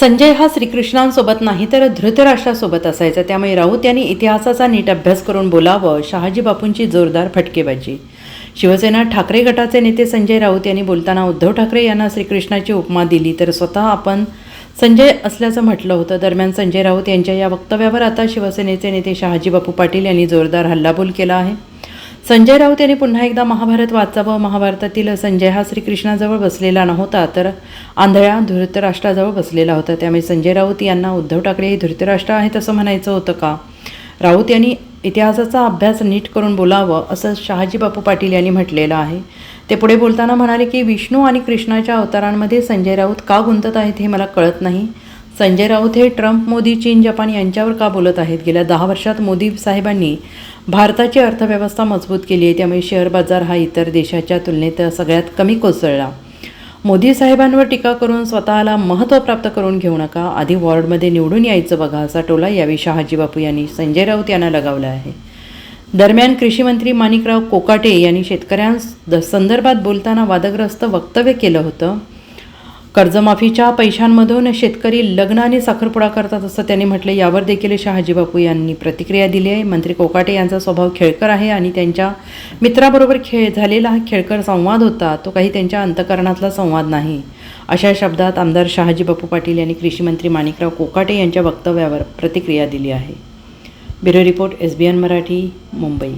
संजय हा श्रीकृष्णांसोबत नाही तर धृतराष्ट्रासोबत असायचा. त्यामुळे राऊत यांनी इतिहासाचा नीट अभ्यास करून बोलावं शहाजी बापूंची जोरदार फटकेबाजी. शिवसेना ठाकरे गटाचे नेते संजय राऊत यांनी बोलताना उद्धव ठाकरे यांना श्रीकृष्णाची उपमा दिली तर स्वतः आपण संजय असल्याचं म्हटलं होतं. दरम्यान संजय राऊत यांच्या या वक्तव्यावर आता शिवसेनेचे नेते शहाजी बापू पाटील यांनी जोरदार हल्लाबोल केला आहे. संजय राऊत यांनी पुन्हा एकदा महाभारत वाचावं. महाभारतातील संजय हा श्रीकृष्णाजवळ बसलेला नव्हता तर आंधळ्या धृतराष्ट्राजवळ बसलेला होता. त्यामुळे संजय राऊत यांना उद्धव ठाकरे हे धृतराष्ट्र आहेत असं म्हणायचं होतं का? राऊत यांनी इतिहासाचा अभ्यास नीट करून बोलावं असं शहाजी बापू पाटील यांनी म्हटलेलं आहे. ते पुढे बोलताना म्हणाले की विष्णू आणि कृष्णाच्या अवतारांमध्ये संजय राऊत का गुंतत आहेत हे मला कळत नाही. संजय राऊत हे ट्रम्प मोदी चीन जपान यांच्यावर का बोलत आहेत? गेल्या दहा वर्षात मोदी साहेबांनी भारताची अर्थव्यवस्था मजबूत केली आहे त्यामुळे शेअर बाजार हा इतर देशाच्या तुलनेत सगळ्यात कमी कोसळला. मोदी साहेबांवर टीका करून स्वतःला महत्त्व प्राप्त करून घेऊ नका आधी वॉर्डमध्ये निवडून यायचं बघा असा टोला यावेळी शहाजी बापू यांनी संजय राऊत यांना लगावला आहे. दरम्यान कृषीमंत्री माणिकराव कोकाटे यांनी शेतकऱ्यांस संदर्भात बोलताना वादग्रस्त वक्तव्य केलं होतं. कर्जमाफीच्या पैशांमधून शेतकरी लग्न आणि साखरपुडा करतात असं त्यांनी म्हटलं यावर देखील शहाजी बापू यांनी प्रतिक्रिया दिली आहे. मंत्री कोकाटे यांचा स्वभाव खेळकर आहे आणि त्यांच्या मित्राबरोबर खेळ झालेला हा खेळकर संवाद होता. तो काही त्यांच्या अंतकरणातला संवाद नाही. अशा शब्दात आमदार शहाजी बापू पाटील यांनी कृषीमंत्री माणिकराव कोकाटे यांच्या वक्तव्यावर प्रतिक्रिया दिली आहे. Bureau report S B N Marathi Mumbai.